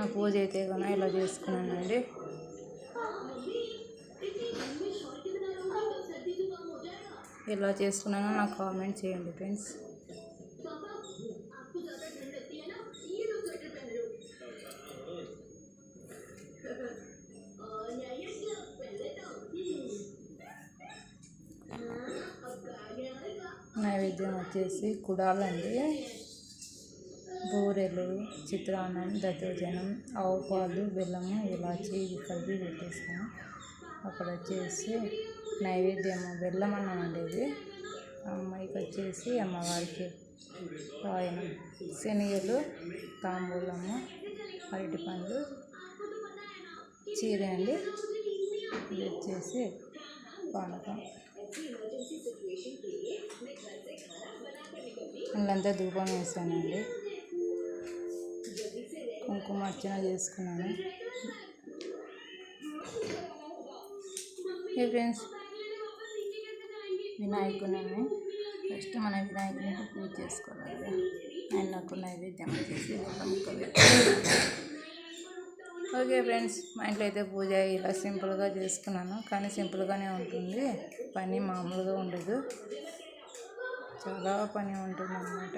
నా పూజ అయితే కన్నా ఇలా చేసుకున్నానండి. ఎలా చేసుకున్నానో నాకు కామెంట్ చేయండి ఫ్రెండ్స్ నైవేద్యం వచ్చేసి కుడాలండి. బూరెలు చిత్రాన్నం దద్దోజనం ఆవు పాలు బెల్లము ఇలాచి ఇవి కలిపి పెట్టేసాను అక్కడ వచ్చేసి నైవేద్యము బెల్లం అన్నం అండి అమ్మాయికి వచ్చేసి అమ్మవారికి ఆయన శనగలు తాంబూలము అరటి పండ్లు చీర అండి. ఇది వచ్చేసి పానకం. ఇల్లంతా ధూపం వేసానండి. కుంకుమ అర్చన చేసుకున్నాను. ఏ ఫ్రెండ్స్ వినాయకుని ఫస్ట్ మన వినాయకుని పూజ చేసుకోవాలి. ఆయన నాకు నైవేద్యం చేసి ఓకే ఫ్రెండ్స్ మా ఇంట్లో అయితే పూజ ఇలా సింపుల్గా చేసుకున్నాను. కానీ సింపుల్గానే ఉంటుంది. పని మామూలుగా ఉండదు. చాలా పని ఉంటుంది అన్నమాట